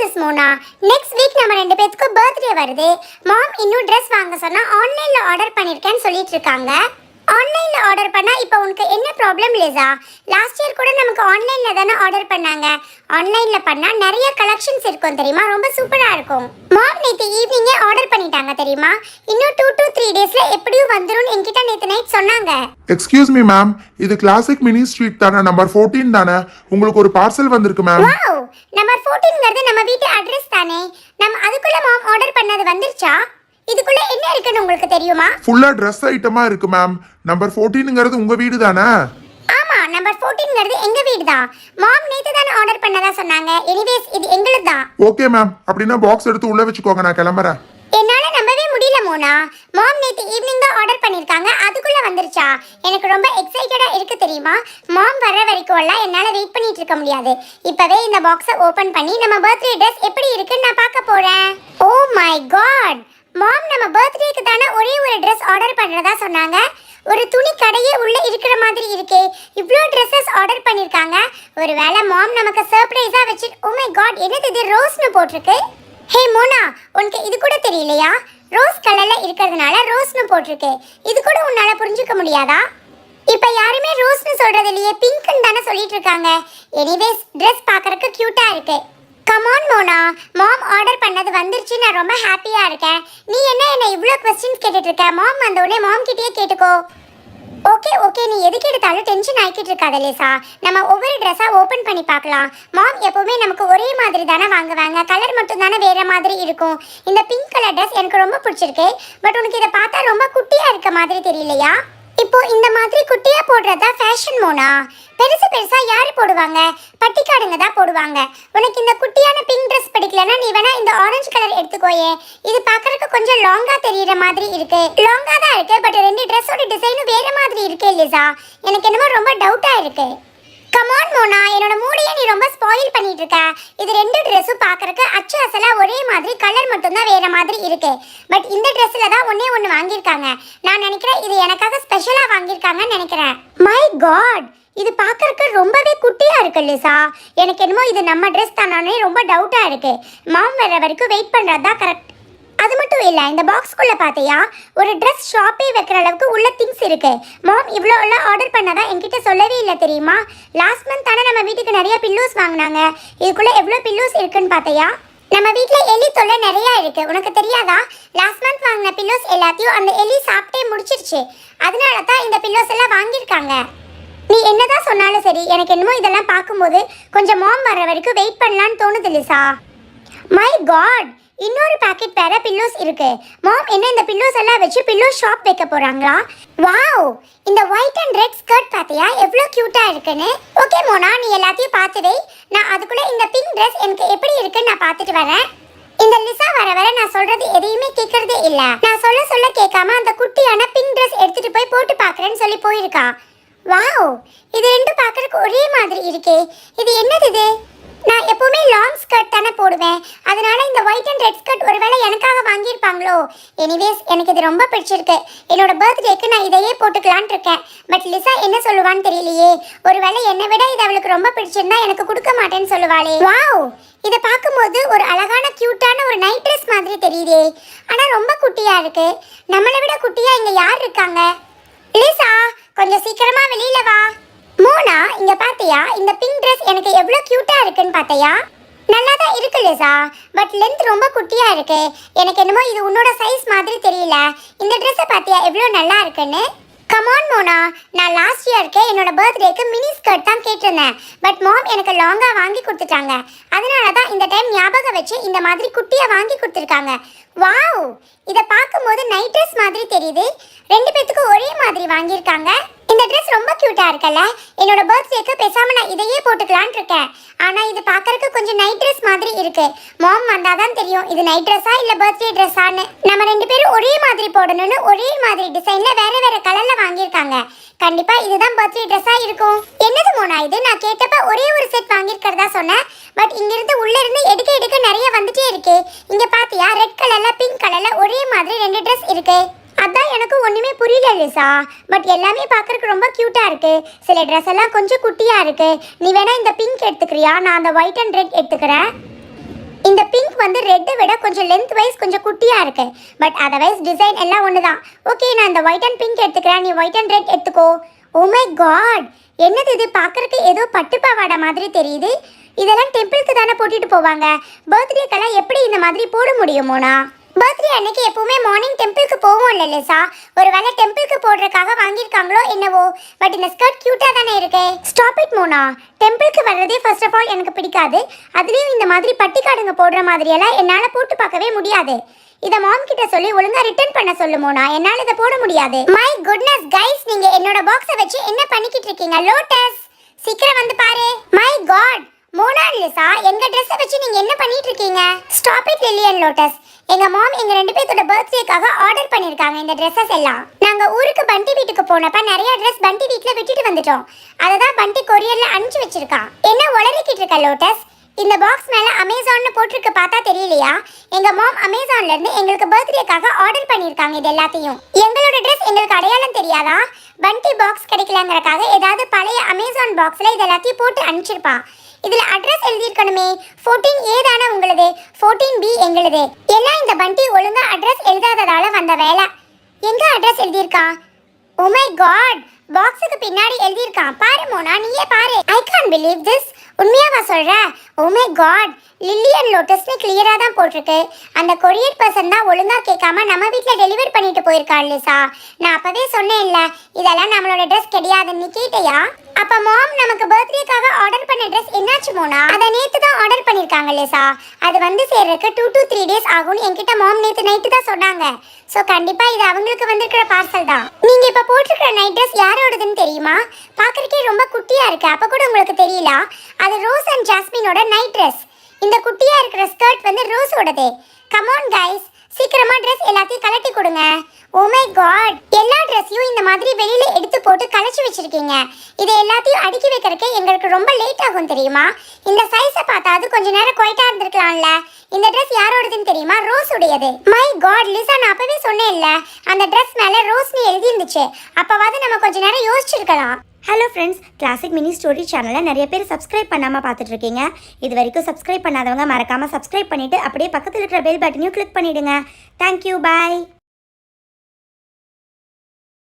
This Mona next week நம்ம ரெண்டு பேத்துக்கும் பர்த்டே வருது. மாம் இன்னும் ட்ரெஸ் வாங்க சொன்னா ஆன்லைன்ல ஆர்டர் பண்ணிருக்கேன்னு சொல்லிட்டு இருக்காங்க. ஆன்லைன்ல ஆர்டர் பண்ணா இப்போ உனக்கு என்ன ப்ராப்ளம் லிசா லாஸ்ட் இயர் கூட நமக்கு ஆன்லைன்ல தானே ஆர்டர் பண்ணாங்க. ஆன்லைன்ல பண்ணா நிறைய கலெக்ஷன்ஸ் இருக்கும் தெரியுமா? ரொம்ப சூப்பரா இருக்கும். மாம் நேத்து ஈவினிங்கே ஆர்டர் பண்ணிட்டாங்க தெரியுமா? இன்னும் டூ to த்ரீ டேஸ்ல எப்படியும் வந்துரும்னு என்கிட்ட நேத்து நைட் சொன்னாங்க. எக்ஸ்கியூஸ் மீ மேம் இது கிளாசிக் மினி ஸ்ட்ரீட் தானே நம்பர் ஃபோர்டீன் தானே. உங்களுக்கு ஒரு பார்சல் வந்திருக்கு மேம் நம்பர் 14ங்கிறது நம்ம வீட்டு அட்ரஸ் தானே? நம்ம அதுக்குள்ள மாம் ஆர்டர் பண்ணது வந்துருச்சா? இதுக்குள்ள என்ன இருக்குன்னு உங்களுக்கு தெரியுமா? ஃபுல்லா ட்ரெஸ் ஐட்டமா இருக்கு மேம் நம்பர் ஃபோர்டீனுங்கிறது உங்க வீடு தானே? ஆமா நம்பர் 14ங்கிறது எங்க வீடு தான். மாம் நேத்து தானே ஆர்டர் பண்ணதா சொன்னாங்க. எனிவேஸ் இது எங்களுது தான். ஓகே மேம் அப்படின்னா பாக்ஸ் எடுத்து உள்ள வச்சுக்கோங்க நான் கிளம்புறேன். என்னால நம்பவே முடியல மோனா. மாம் நேத்து ஈவினிங் தான் ஆர்டர் பண்ணிருக்காங்க. அதுக்குள்ள வந்துருச்சா? எனக்கு ரொம்ப எக்ஸைட்டடா இருக்கு தெரியுமா? மாம் வர்ற வரைக்கும் எல்லாம் என்னால் வெயிட் பண்ணிட்டு இருக்க முடியாது. இப்பவே இந்த பாக்ஸை ஓபன் பண்ணி நம்ம பர்த்டே ட்ரெஸ் எப்படி இருக்குன்னு நான் பார்க்க போறேன். ஓ மை காட் மாம் நம்ம பர்த்டேக்கு தானே ஒரே ஒரு ட்ரெஸ் ஆர்டர் பண்ணுறதா சொன்னாங்க. ஒரு துணி கடையே உள்ள இருக்கிற மாதிரி இருக்கே. இவ்வளோ ட்ரெஸ்ஸஸ் ஆர்டர் பண்ணிருக்காங்க. ஒருவேளை மாம் நமக்கு சர்ப்ரைஸா வச்சு ஓ மை காட் என்னது இது ரோஸ்னு போட்டிருக்கு? ஹே மோனா உனக்கு இது கூட தெரியலையா? ரோஸ் கலர்ல இருக்கிறதுனால ரோஸ்னு போட்டிருக்கு. இது கூட உன்னால புரிஞ்சுக்க முடியாதா? இப்போ யாருமே ரோஸ்னு சொல்றது இல்லையே பிங்க் தானே சொல்லிட்டு இருக்காங்க எனிவேஸ் ட்ரெஸ் பார்க்கறதுக்கு கியூட்டா இருக்கு கமான் மோனா. மாம் ஆர்டர் பண்ணது வந்துருச்சு. நான் ரொம்ப ஹாப்பியா இருக்கேன். நீ என்ன என்ன இவ்ளோ கொஸ்டின்ஸ் கேட்டுட்டு இருக்க மாம் வந்த உடனே மாம் கிட்டேயே கேட்டுக்கோ. ஓகே ஓகே நீ எதுக்கு எடுத்தாலும் டென்ஷன் ஆகிக்கிட்டு இருக்காத லேசா. நம்ம ஒவ்வொரு ட்ரெஸ்ஸாக ஓப்பன் பண்ணி பார்க்கலாம். மாம் எப்பவுமே நமக்கு ஒரே மாதிரி தானே வாங்குவாங்க. கலர் மட்டும் தானே வேற மாதிரி இருக்கும். இந்த பிங்க் கலர் ட்ரெஸ் எனக்கு ரொம்ப பிடிச்சிருக்கு. பட் உனக்கு இதை பார்த்தா ரொம்ப குட்டியா இருக்க மாதிரி தெரியலையா? இப்போ இந்த மாதிரி குட்டி போடுறதா ஃபேஷன் மோனா? பெருசு பெருசா யாரு போடுவாங்க? பட்டிக்காடுங்க தான் போடுவாங்க. உனக்கு இந்த குட்டியான பிங்க் ட்ரெஸ் பிடிக்கலன்னா நீ வேணா இந்த ஆரஞ்சு கலர் எடுத்துக்கோயே. இது பார்க்கறதுக்கு கொஞ்சம் லாங்கா தெரியற மாதிரி இருக்கு. லாங்கா தான் இருக்கு பட் ரெண்டு ட்ரெஸ்ஸோட டிசைனும் வேற மாதிரி இருக்கு லிசா. எனக்கு என்னமோ ரொம்ப டவுட்டா இருக்கு. கமான் மோனா என்னோட மூடியை நீ ரொம்ப ஸ்பாயில் பண்ணிட்டு இருக்க இது ரெண்டு ட்ரெஸ்ஸும் பார்க்கறக்கு அச்சு அசலா ஒரே மாதிரி கலர் மட்டும்தான் வேற மாதிரி இருக்கு. பட் இந்த ட்ரெஸ்ல தான் ஒன்னே ஒன்று வாங்கியிருக்காங்க. நான் நினைக்கிறேன் இது எனக்காக ஸ்பெஷலா வாங்கியிருக்காங்கன்னு நினைக்கிறேன். மை காட் இது பார்க்கறக்கு ரொம்பவே குட்டியா இருக்கு லிசா. எனக்கு என்னமோ இது நம்ம ட்ரெஸ் தானே ரொம்ப டவுட்டா இருக்கு. மாம் வர வரைக்கும் வெயிட் பண்ணுறது தான் கரெக்ட் அது மட்டும் இல்ல இந்த பாக்ஸ்க்குள்ள பாத்தியா ஒரு ட்ரெஸ் ஷாப்பே வைக்கிற அளவுக்கு உள்ள திங்ஸ் இருக்கு. மாம் இவ்வளோ எல்லாம் ஆர்டர் பண்ணதா என்கிட்ட சொல்லவே இல்லை தெரியுமா? லாஸ்ட் மந்த் தானே நம்ம வீட்டுக்கு நிறைய பில்லோஸ் வாங்கினாங்க. இதுக்குள்ள எவ்வளோ பில்லோஸ் இருக்குன்னு பாத்தியா? நம்ம வீட்டில் எலி தொல்லை நிறைய இருக்கு. உனக்கு தெரியாதா? லாஸ்ட் மந்த் வாங்கின பில்லோஸ் எல்லாத்தையும் அந்த எலி சாப்பிட்டே முடிச்சிருச்சு. அதனால தான் இந்த பில்லோஸ் எல்லாம் வாங்கியிருக்காங்க. நீ என்னதான் சொன்னாலும் சரி எனக்கு என்னமோ இதெல்லாம் பார்க்கும்போது கொஞ்சம் மாம் வர வரைக்கும் வெயிட் பண்ணலான்னு தோணுது லிசா. மை காட் இன்னொரு பாக்கெட் வேற பில்லோஸ் இருக்கு. மாம் என்ன இந்த பில்லோஸ் எல்லாம் வச்சு பில்லோ ஷாப் வைக்க போறாங்களா? வாவ் இந்த ஒயிட் அண்ட் ரெட் ஸ்கர்ட் பாத்தியா எவ்வளோ கியூட்டா இருக்குன்னு. ஓகே மோனா நீ எல்லாத்தையும் பார்த்து வை. நான் அதுக்குள்ள இந்த பிங்க் ட்ரெஸ் எனக்கு எப்படி இருக்குன்னு நான் பார்த்துட்டு வரேன். இந்த லிசா வர வர நான் சொல்றது எதையுமே கேட்கறதே இல்ல. நான் சொல்ல சொல்ல கேட்காம அந்த குட்டியான பிங்க் ட்ரெஸ் எடுத்துட்டு போய் போட்டு பாக்குறேன்னு சொல்லி போயிருக்கா. வாவ் இது ரெண்டும் பார்க்கறதுக்கு ஒரே மாதிரி இருக்கே. இது என்னது இது? நான் எப்பவுமே லாங் ஸ்கர்ட் தானே போடுவேன். அதனால இந்த ஒயிட் அண்ட் ரெட் ஸ்கர்ட் ஒருவேளை எனக்காக வாங்கியிருப்பாங்களோ? எனிவேஸ் எனக்கு இது ரொம்ப பிடிச்சிருக்கு. என்னோட பர்த்டேக்கு நான் இதையே போட்டுக்கலான் இருக்கேன். பட் லிசா என்ன சொல்லுவான்னு தெரியலையே. ஒருவேளை என்னை விட இது அவளுக்கு ரொம்ப பிடிச்சிருந்தா எனக்கு கொடுக்க மாட்டேன்னு சொல்லுவாளே. வாவ்! இதை பார்க்கும்போது ஒரு அழகான கியூட்டான ஒரு நைட் ட்ரெஸ் மாதிரி தெரியுதே. ஆனால் ரொம்ப குட்டியாக இருக்கு. நம்மளை விட குட்டியாக இங்கே யார் இருக்காங்க? லிசா கொஞ்சம் சீக்கிரமாக வெளியில் வா. மோனா இங்க பாத்தியா? இந்த பிங்க் ட்ரெஸ் எனக்கு எவ்வளவு கியூட்டா இருக்குன்னு பாத்தியா? நல்லா தான் இருக்கு லிசா. பட் லென்த் ரொம்ப குட்டியா இருக்கு. எனக்கு என்னமோ இது உன்னோட சைஸ் மாதிரி தெரியல. இந்த ட்ரெஸ்ஸை பாத்தியா எவ்வளவு நல்லா இருக்குன்னு? Come on Mona. நான் லாஸ்ட் இயர்க்கு என்னோட பர்த்டேக்கு மினி ஸ்கர்ட் தான் கேட்டிருந்தேன். பட் மாம் எனக்கு லாங்காக வாங்கி கொடுத்துட்டாங்க. அதனால தான் இந்த டைம் ஞாபகம் வச்சு இந்த மாதிரி குட்டியாக வாங்கி கொடுத்துருக்காங்க. வாவ் இதை பார்க்கும்போது நைட் ட்ரெஸ் மாதிரி தெரியுது. ரெண்டு பேத்துக்கும் ஒரே மாதிரி வாங்கியிருக்காங்க. இந்த ட்ரெஸ் ரொம்ப கியூட்டா இருக்கல என்னோட பர்த்டேக்கு பேசாம நான் இதையே போட்டுக்கலாம்னு இருக்கேன். ஆனா இது பாக்குறதுக்கு கொஞ்சம் நைட் ட்ரெஸ் மாதிரி இருக்கு. மாம் வந்தாதான் தெரியும் இது நைட் ட்ரெஸ்ஸா இல்ல பர்த்டே ட்ரெஸ்ஸான்னு நம்ம ரெண்டு பேரும் ஒரே மாதிரி போடணும்னு ஒரே மாதிரி டிசைன்ல வேற வேற கலர்ல வாங்கியிருக்காங்க. கண்டிப்பா இதுதான் பர்த்டே ட்ரெஸ்ஸா இருக்கும். என்னது மோனா இது? நான் கேட்டப்ப ஒரே ஒரு செட் வாங்கியிருக்கிறதா சொன்னேன். பட் இங்க இருந்து உள்ள இருந்து எடுக்க எடுக்க நிறைய வந்துட்டே இருக்கு இங்க பாத்தியா ரெட் கலர்ல பிங்க் கலர்ல ஒரே மாதிரி ரெண்டு ட்ரெஸ் இருக்கு அதான் எனக்கு ஒண்ணுமே புரியல பட் எல்லாமே பார்க்கறக்கு ரொம்ப க்யூட்டாக இருக்கு. சில ட்ரெஸ் எல்லாம் கொஞ்சம் குட்டியாக இருக்கு. நீ வேணா இந்த பிங்க் எடுத்துக்கிறியா? நான் அந்த ஒயிட் அண்ட் ரெட் எடுத்துக்கிறேன். இந்த பிங்க் வந்து ரெட்டை விட கொஞ்சம் லென்த் வைஸ் கொஞ்சம் குட்டியாக இருக்கு. பட் அதர்வைஸ் டிசைன் எல்லாம் ஒன்று தான் ஓகே நான் இந்த ஒயிட் அண்ட் பிங்க் எடுத்துக்கிறேன். நீ ஒயிட் அண்ட் ரெட் எடுத்துக்கோ. ஓ மை காட் என்னது இது? பார்க்குறக்கு ஏதோ பட்டு பாவாடை மாதிரி தெரியுது. இதெல்லாம் டெம்பிளுக்கு தானே போட்டுட்டு போவாங்க. பர்த்டேக்கெல்லாம் எப்படி இந்த மாதிரி போட முடியுமோனா பர்த்டே அன்னைக்கு எப்பவுமே மார்னிங் டெம்பிளுக்கு போவோம் இல்ல லிசா? ஒருவேளை டெம்பிளுக்கு போடுறதுக்காக வாங்கியிருக்காங்களோ என்னவோ? பட் இந்த ஸ்கர்ட் கியூட்டா தானே இருக்கு. Stop it Mona. டெம்பிளுக்கு வர்றதே ஃபர்ஸ்ட் ஆஃப் ஆல் எனக்கு பிடிக்காது. அதுலயும் இந்த மாதிரி பட்டிக்காடுங்க போடுற மாதிரியெல்லாம் என்னால போட்டு பார்க்கவே முடியாது. இத மாம் கிட்ட சொல்லி ஒழுங்கா ரிட்டர்ன் பண்ண சொல்லுமோனா என்னால் என்னால இத போட முடியாது. மை குட்னஸ் கைஸ் நீங்க என்னோட பாக்ஸை வச்சு என்ன பண்ணிக்கிட்டு இருக்கீங்க? லோட்டஸ் சீக்கிரம் வந்து பாரு. மை காட் மோனா லிசா எங்க ட்ரெஸ்ஸை வச்சு நீங்க என்ன பண்ணிட்டு இருக்கீங்க? ஸ்டாப் இட் லிலியன் லோட்டஸ் எங்க மாம் எங்க ரெண்டு பேர்த்தோட பர்த்டேக்காக ஆர்டர் பண்ணிருக்காங்க இந்த ட்ரெஸ்ஸஸ் எல்லாம். நாங்க ஊருக்கு பண்டி வீட்டுக்கு போனப்ப நிறைய ட்ரெஸ் பண்டி வீட்டுல விட்டுட்டு வந்துட்டோம். அதை தான் பண்டி கொரியர்ல அனுப்பிச்சு வச்சிருக்கான் என்ன உளறிக்கிட்டு இருக்க லோட்டஸ்? இந்த பாக்ஸ் மேல அமேசான்னு போட்டிருக்கு பார்த்தா தெரியலையா? எங்க மாம் அமேசான்ல இருந்து எங்களுக்கு பர்த்டேக்காக ஆர்டர் பண்ணிருக்காங்க இது எல்லாத்தையும். எங்களோட ட்ரெஸ் எங்களுக்கு அடையாளம் தெரியாதா? பண்டி பாக்ஸ் கிடைக்கலங்கிறக்காக ஏதாவது பழைய அமேசான் பாக்ஸ்ல இது எல்லாத்தையும் போட்டு அனுப்பிச்சிருப்பான் இதுல அட்ரஸ் எழுதியிருக்கணுமே. 14 ஏ தானே உங்களுது? 14 பி எங்களுது. எல்லாம் இந்த பண்டி ஒழுங்கா அட்ரஸ் எழுதாததால வந்த வேலை. எங்க அட்ரஸ் எழுதியிருக்கான்? ஓ மை காட் பாக்ஸுக்கு பின்னாடி எழுதியிருக்கான். பாரு மோனா நீயே பாரு. ஐ கான் பிலீவ் திஸ் உண்மையாவா சொல்ற? ஓ மை காட் லில்லியன் லோட்டஸ்னு கிளியரா தான் போட்டிருக்கு. அந்த கொரியர் பர்சன் தான் ஒழுங்கா கேட்காம நம்ம வீட்டில் டெலிவரி பண்ணிட்டு போயிருக்காள் லிசா. நான் அப்பவே சொன்னேன் இல்ல இதெல்லாம் நம்மளோட ட்ரெஸ் கிடையாதுன்னு நீ அப்ப மாம் நமக்கு பர்த்டேக்காக ஆர்டர் பண்ண ட்ரெஸ் என்னாச்சு மோனா? அதை நேத்து தான் ஆர்டர் பண்ணிருக்காங்க லேசா அது வந்து சேர்றதுக்கு டூ டு த்ரீ டேஸ் ஆகும்னு என்கிட்ட மாம் நேத்து நைட்டு தான் சொன்னாங்க. ஸோ கண்டிப்பா இது அவங்களுக்கு வந்திருக்கிற பார்சல் தான். நீங்க இப்ப போட்டிருக்கிற நைட் ட்ரெஸ் யாரோடதுன்னு தெரியுமா? பார்க்கறதுக்கே ரொம்ப குட்டியா இருக்கு. அப்ப கூட உங்களுக்கு தெரியல? அது ரோஸ் அண்ட் ஜாஸ்மினோட நைட் ட்ரெஸ் இந்த குட்டியா இருக்கிற ஸ்கர்ட் வந்து ரோஸோடது கமான் கைஸ் சீக்கிரமா ட்ரெஸ் எல்லாத்தையும் கலட்டி கொடுங்க. ஓ மை காட் எல்லா ட்ரெஸ்ஸையும் இந்த மாதிரி வெளியில எடுத்து போட்டு கலைச்சி வச்சிருக்கீங்க. இதை எல்லாத்தையும் அடுக்கி வைக்கிறதுக்கு எங்களுக்கு ரொம்ப லேட் ஆகும் தெரியுமா? இந்த சைஸை பார்த்தா அது கொஞ்ச நேரம் குவைட்டா இருந்திருக்கலாம்ல. இந்த ட்ரெஸ் யாரோடதுன்னு தெரியுமா? ரோஸ் உடையது. மை காட் லிசா நான் அப்பவே சொன்னேன்ல அந்த ட்ரெஸ் மேல ரோஸ்னு எழுதி இருந்துச்சு அப்பவாது நம்ம கொஞ்ச நேரம் யோசிச்சிருக்கலாம். Hello friends classic mini story சேனலை நிறைய பேர் சப்ஸ்கிரைப் பண்ணாமல் பார்த்துட்டு இருக்கீங்க இது வரைக்கும் சப்ஸ்கிரைப் பண்ணாதவங்க மறக்காமல் சப்ஸ்கிரைப் பண்ணிவிட்டு அப்படியே பக்கத்தில் இருக்கிற பெல் பட்டனையும் கிளிக் பண்ணிவிடுங்க தேங்க்யூ பாய்